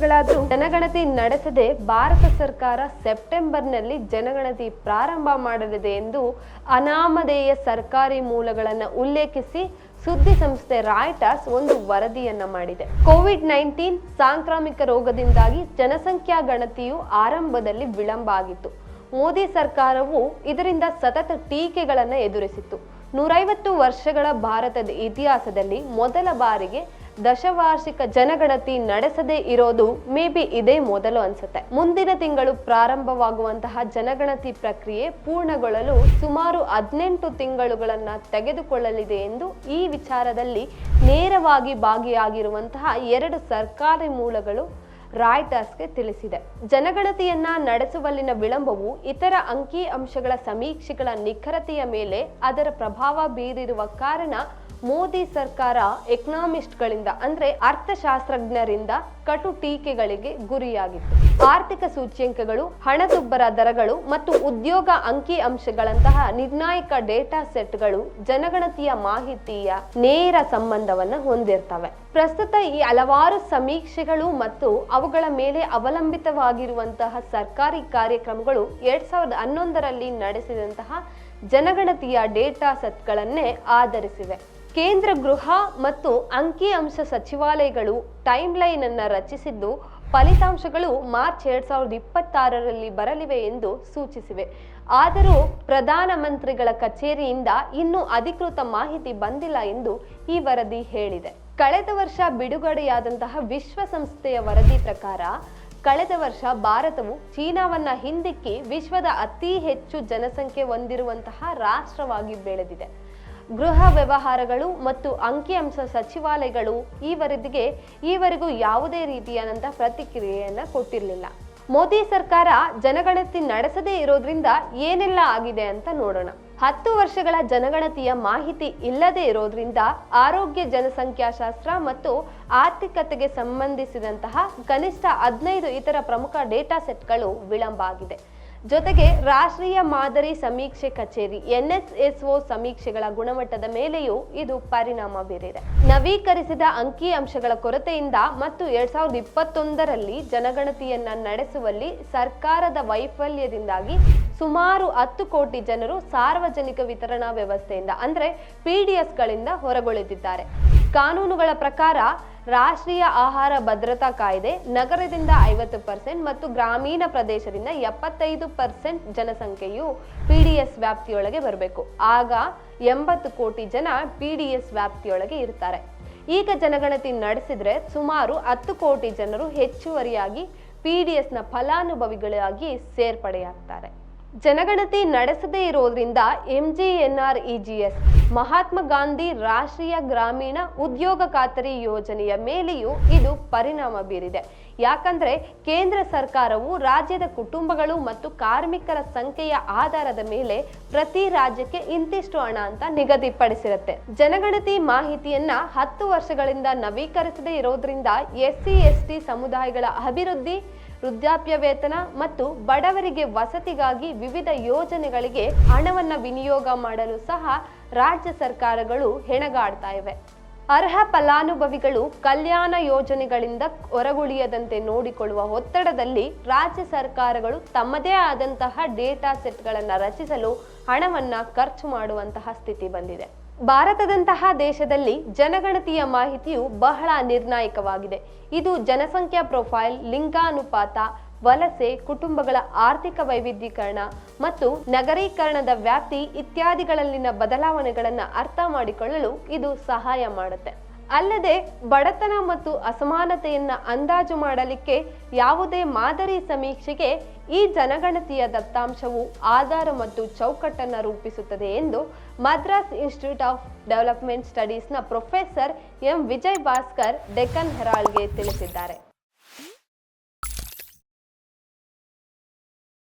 ವರ್ಷಗಳಾದರೂ ಜನಗಣತಿ ನಡೆಸದೆ ಭಾರತ ಸರ್ಕಾರ ಸೆಪ್ಟೆಂಬರ್ನಲ್ಲಿ ಜನಗಣತಿ ಪ್ರಾರಂಭ ಮಾಡಲಿದೆ ಎಂದು ಅನಾಮಧೇಯ ಸರ್ಕಾರಿ ಮೂಲಗಳನ್ನು ಉಲ್ಲೇಖಿಸಿ ಸುದ್ದಿ ಸಂಸ್ಥೆ ರಾಯ್ಟಾಸ್ ಒಂದು ವರದಿಯನ್ನ ಮಾಡಿದೆ. ಕೋವಿಡ್ ನೈನ್ಟೀನ್ ಸಾಂಕ್ರಾಮಿಕ ರೋಗದಿಂದಾಗಿ ಜನಸಂಖ್ಯಾ ಗಣತಿಯು ಆರಂಭದಲ್ಲಿ ವಿಳಂಬ ಆಗಿತ್ತು. ಮೋದಿ ಸರ್ಕಾರವು ಇದರಿಂದ ಸತತ ಟೀಕೆಗಳನ್ನು ಎದುರಿಸಿತ್ತು. ನೂರೈವತ್ತು ವರ್ಷಗಳ ಭಾರತದ ಇತಿಹಾಸದಲ್ಲಿ ಮೊದಲ ಬಾರಿಗೆ ದಶವಾರ್ಷಿಕ ಜನಗಣತಿ ನಡೆಸದೇ ಇರೋದು ಮೇ ಬಿ ಇದೇ ಮೊದಲು ಅನ್ಸುತ್ತೆ. ಮುಂದಿನ ತಿಂಗಳು ಪ್ರಾರಂಭವಾಗುವಂತಹ ಜನಗಣತಿ ಪ್ರಕ್ರಿಯೆ ಪೂರ್ಣಗೊಳ್ಳಲು ಸುಮಾರು ಹದಿನೆಂಟು ತಿಂಗಳುಗಳನ್ನ ತೆಗೆದುಕೊಳ್ಳಲಿದೆ ಎಂದು ಈ ವಿಚಾರದಲ್ಲಿ ನೇರವಾಗಿ ಭಾಗಿಯಾಗಿರುವಂತಹ ಎರಡು ಸರ್ಕಾರಿ ಮೂಲಗಳು ರಾಯ್ಟರ್ಸ್ಗೆ ತಿಳಿಸಿದೆ. ಜನಗಣತಿಯನ್ನ ನಡೆಸುವಲ್ಲಿನ ವಿಳಂಬವು ಇತರ ಅಂಕಿ ಅಂಶಗಳ ಸಮೀಕ್ಷೆಗಳ ನಿಖರತೆಯ ಮೇಲೆ ಅದರ ಪ್ರಭಾವ ಬೀರಿರುವ ಕಾರಣ ಮೋದಿ ಸರ್ಕಾರ ಎಕನಾಮಿಸ್ಟ್ಗಳಿಂದ ಅಂದ್ರೆ ಅರ್ಥಶಾಸ್ತ್ರಜ್ಞರಿಂದ ಕಟು ಟೀಕೆಗಳಿಗೆ ಗುರಿಯಾಗಿತ್ತು. ಆರ್ಥಿಕ ಸೂಚ್ಯಂಕಗಳು, ಹಣದುಬ್ಬರ ದರಗಳು ಮತ್ತು ಉದ್ಯೋಗ ಅಂಕಿ ಅಂಶಗಳಂತಹ ನಿರ್ಣಾಯಕ ಡೇಟಾ ಸೆಟ್ಗಳು ಜನಗಣತಿಯ ಮಾಹಿತಿಯ ನೇರ ಸಂಬಂಧವನ್ನು ಹೊಂದಿರ್ತವೆ. ಪ್ರಸ್ತುತ ಈ ಹಲವಾರು ಸಮೀಕ್ಷೆಗಳು ಮತ್ತು ಅವುಗಳ ಮೇಲೆ ಅವಲಂಬಿತವಾಗಿರುವಂತಹ ಸರ್ಕಾರಿ ಕಾರ್ಯಕ್ರಮಗಳು ಎರಡ್ ಸಾವಿರದ ಹನ್ನೊಂದರಲ್ಲಿ ನಡೆಸಿದಂತಹ ಜನಗಣತಿಯ ಡೇಟಾ ಸೆಟ್ಗಳನ್ನೇ ಆಧರಿಸಿವೆ. ಕೇಂದ್ರ ಗೃಹ ಮತ್ತು ಅಂಕಿಅಂಶ ಸಚಿವಾಲಯಗಳು ಟೈಮ್ ಲೈನ್ ಅನ್ನ ರಚಿಸಿದ್ದು, ಫಲಿತಾಂಶಗಳು ಮಾರ್ಚ್ ಎರಡ್ ಸಾವಿರದ ಇಪ್ಪತ್ತಾರರಲ್ಲಿ ಬರಲಿವೆ ಎಂದು ಸೂಚಿಸಿವೆ. ಆದರೂ ಪ್ರಧಾನಮಂತ್ರಿಗಳ ಕಚೇರಿಯಿಂದ ಇನ್ನೂ ಅಧಿಕೃತ ಮಾಹಿತಿ ಬಂದಿಲ್ಲ ಎಂದು ಈ ವರದಿ ಹೇಳಿದೆ. ಕಳೆದ ವರ್ಷ ಬಿಡುಗಡೆಯಾದಂತಹ ವಿಶ್ವಸಂಸ್ಥೆಯ ವರದಿ ಪ್ರಕಾರ, ಕಳೆದ ವರ್ಷ ಭಾರತವು ಚೀನಾವನ್ನ ಹಿಂದಿಕ್ಕಿ ವಿಶ್ವದ ಅತಿ ಹೆಚ್ಚು ಜನಸಂಖ್ಯೆ ಹೊಂದಿರುವಂತಹ ರಾಷ್ಟ್ರವಾಗಿ ಬೆಳೆದಿದೆ. ಗೃಹ ವ್ಯವಹಾರಗಳು ಮತ್ತು ಅಂಕಿಅಂಶ ಸಚಿವಾಲಯಗಳು ಈ ವರದಿಗೆ ಈವರೆಗೂ ಯಾವುದೇ ರೀತಿಯಾದಂಥ ಪ್ರತಿಕ್ರಿಯೆಯನ್ನು ಕೊಟ್ಟಿರಲಿಲ್ಲ. ಮೋದಿ ಸರ್ಕಾರ ಜನಗಣತಿ ನಡೆಸದೇ ಇರೋದ್ರಿಂದ ಏನೆಲ್ಲ ಆಗಿದೆ ಅಂತ ನೋಡೋಣ. ಹತ್ತು ವರ್ಷಗಳ ಜನಗಣತಿಯ ಮಾಹಿತಿ ಇಲ್ಲದೆ ಇರೋದ್ರಿಂದ ಆರೋಗ್ಯ ಜನಸಂಖ್ಯಾಶಾಸ್ತ್ರ ಮತ್ತು ಆರ್ಥಿಕತೆಗೆ ಸಂಬಂಧಿಸಿದಂತಹ ಕನಿಷ್ಠ ಹದಿನೈದು ಇತರ ಪ್ರಮುಖ ಡೇಟಾ ಸೆಟ್ಗಳು ವಿಳಂಬ ಆಗಿದೆ. ಜೊತೆಗೆ ರಾಷ್ಟ್ರೀಯ ಮಾದರಿ ಸಮೀಕ್ಷೆ ಕಚೇರಿ ಎನ್ಎಸ್ಎಸ್ಒ ಸಮೀಕ್ಷೆಗಳ ಗುಣಮಟ್ಟದ ಮೇಲೆಯೂ ಇದು ಪರಿಣಾಮ ಬೀರಿದೆ ನವೀಕರಿಸಿದ ಅಂಕಿ ಅಂಶಗಳ ಕೊರತೆಯಿಂದ ಮತ್ತು ಎರಡ್ ಸಾವಿರದ ಇಪ್ಪತ್ತೊಂದರಲ್ಲಿ ಜನಗಣತಿಯನ್ನ ನಡೆಸುವಲ್ಲಿ ಸರ್ಕಾರದ ವೈಫಲ್ಯದಿಂದಾಗಿ ಸುಮಾರು ಹತ್ತು ಕೋಟಿ ಜನರು ಸಾರ್ವಜನಿಕ ವಿತರಣಾ ವ್ಯವಸ್ಥೆಯಿಂದ, ಅಂದ್ರೆ ಪಿ ಡಿ ಗಳಿಂದ ಹೊರಗುಳಿದಿದ್ದಾರೆ. ಕಾನೂನುಗಳ ಪ್ರಕಾರ ರಾಷ್ಟ್ರೀಯ ಆಹಾರ ಭದ್ರತಾ ಕಾಯ್ದೆ ನಗರದಿಂದ ಐವತ್ತು ಪರ್ಸೆಂಟ್ ಮತ್ತು ಗ್ರಾಮೀಣ ಪ್ರದೇಶದಿಂದ ಎಪ್ಪತ್ತೈದು ಪರ್ಸೆಂಟ್ ಜನಸಂಖ್ಯೆಯು ಪಿ ಡಿ ಎಸ್ ವ್ಯಾಪ್ತಿಯೊಳಗೆ ಬರಬೇಕು. ಆಗ ಎಂಬತ್ತು ಕೋಟಿ ಜನ ಪಿ ಡಿ ಎಸ್ ವ್ಯಾಪ್ತಿಯೊಳಗೆ ಇರ್ತಾರೆ. ಈಗ ಜನಗಣತಿ ನಡೆಸಿದ್ರೆ ಸುಮಾರು ಹತ್ತು ಕೋಟಿ ಜನರು ಹೆಚ್ಚುವರಿಯಾಗಿ ಪಿ ಡಿ ಎಸ್ನ ಫಲಾನುಭವಿಗಳಾಗಿ ಸೇರ್ಪಡೆಯಾಗ್ತಾರೆ. ಜನಗಣತಿ ನಡೆಸದೇ ಇರೋದ್ರಿಂದ ಎಂಜಿಎನ್ಆರ್ಇಜಿಎಸ್ ಮಹಾತ್ಮ ಗಾಂಧಿ ರಾಷ್ಟ್ರೀಯ ಗ್ರಾಮೀಣ ಉದ್ಯೋಗ ಖಾತರಿ ಯೋಜನೆಯ ಮೇಲೆಯೂ ಇದು ಪರಿಣಾಮ ಬೀರಿದೆ. ಯಾಕಂದ್ರೆ ಕೇಂದ್ರ ಸರ್ಕಾರವು ರಾಜ್ಯದ ಕುಟುಂಬಗಳು ಮತ್ತು ಕಾರ್ಮಿಕರ ಸಂಖ್ಯೆಯ ಆಧಾರದ ಮೇಲೆ ಪ್ರತಿ ರಾಜ್ಯಕ್ಕೆ ಇಂತಿಷ್ಟು ಹಣ ಅಂತ ನಿಗದಿಪಡಿಸಿರುತ್ತೆ. ಜನಗಣತಿ ಮಾಹಿತಿಯನ್ನ ಹತ್ತು ವರ್ಷಗಳಿಂದ ನವೀಕರಿಸದೇ ಇರೋದ್ರಿಂದ ಎಸ್ಸಿ, ಎಸ್ಟಿ ಎಸ್ ಸಮುದಾಯಗಳ ಅಭಿವೃದ್ಧಿ ವೃದ್ಧಾಪ್ಯ ವೇತನ ಮತ್ತು ಬಡವರಿಗೆ ವಸತಿಗಾಗಿ ವಿವಿಧ ಯೋಜನೆಗಳಿಗೆ ಹಣವನ್ನು ವಿನಿಯೋಗ ಮಾಡಲು ಸಹ ರಾಜ್ಯ ಸರ್ಕಾರಗಳು ಹೆಣಗಾಡ್ತಾ ಇವೆ. ಅರ್ಹ ಫಲಾನುಭವಿಗಳು ಕಲ್ಯಾಣ ಯೋಜನೆಗಳಿಂದ ಹೊರಗುಳಿಯದಂತೆ ನೋಡಿಕೊಳ್ಳುವ ಒತ್ತಡದಲ್ಲಿ ರಾಜ್ಯ ಸರ್ಕಾರಗಳು ತಮ್ಮದೇ ಆದಂತಹ ಡೇಟಾ ಸೆಟ್ಗಳನ್ನು ರಚಿಸಲು ಹಣವನ್ನು ಖರ್ಚು ಮಾಡುವಂತಹ ಸ್ಥಿತಿ ಬಂದಿದೆ. ಭಾರತದಂತಹ ದೇಶದಲ್ಲಿ ಜನಗಣತಿಯ ಮಾಹಿತಿಯು ಬಹಳ ನಿರ್ಣಾಯಕವಾಗಿದೆ. ಇದು ಜನಸಂಖ್ಯಾ ಪ್ರೊಫೈಲ್, ಲಿಂಗಾನುಪಾತ, ವಲಸೆ, ಕುಟುಂಬಗಳ ಆರ್ಥಿಕ ವೈವಿಧ್ಯೀಕರಣ ಮತ್ತು ನಗರೀಕರಣದ ವ್ಯಾಪ್ತಿ ಇತ್ಯಾದಿಗಳಲ್ಲಿನ ಬದಲಾವಣೆಗಳನ್ನು ಅರ್ಥ ಮಾಡಿಕೊಳ್ಳಲು ಇದು ಸಹಾಯ ಮಾಡುತ್ತೆ. ಅಲ್ಲದೆ ಬಡತನ ಮತ್ತು ಅಸಮಾನತೆಯನ್ನು ಅಂದಾಜು ಮಾಡಲಿಕ್ಕೆ ಯಾವುದೇ ಮಾದರಿ ಸಮೀಕ್ಷೆಗೆ ಈ ಜನಗಣತಿಯ ದತ್ತಾಂಶವು ಆಧಾರ ಮತ್ತು ಚೌಕಟ್ಟನ್ನು ರೂಪಿಸುತ್ತದೆ ಎಂದು ಮದ್ರಾಸ್ ಇನ್ಸ್ಟಿಟ್ಯೂಟ್ ಆಫ್ ಡೆವಲಪ್ಮೆಂಟ್ ಸ್ಟಡೀಸ್ನ ಪ್ರೊಫೆಸರ್ ಎಂ. ವಿಜಯ್ ಭಾಸ್ಕರ್ ಡೆಕ್ಕನ್ ಹೆರಾಲ್ಡ್ಗೆ ತಿಳಿಸಿದ್ದಾರೆ.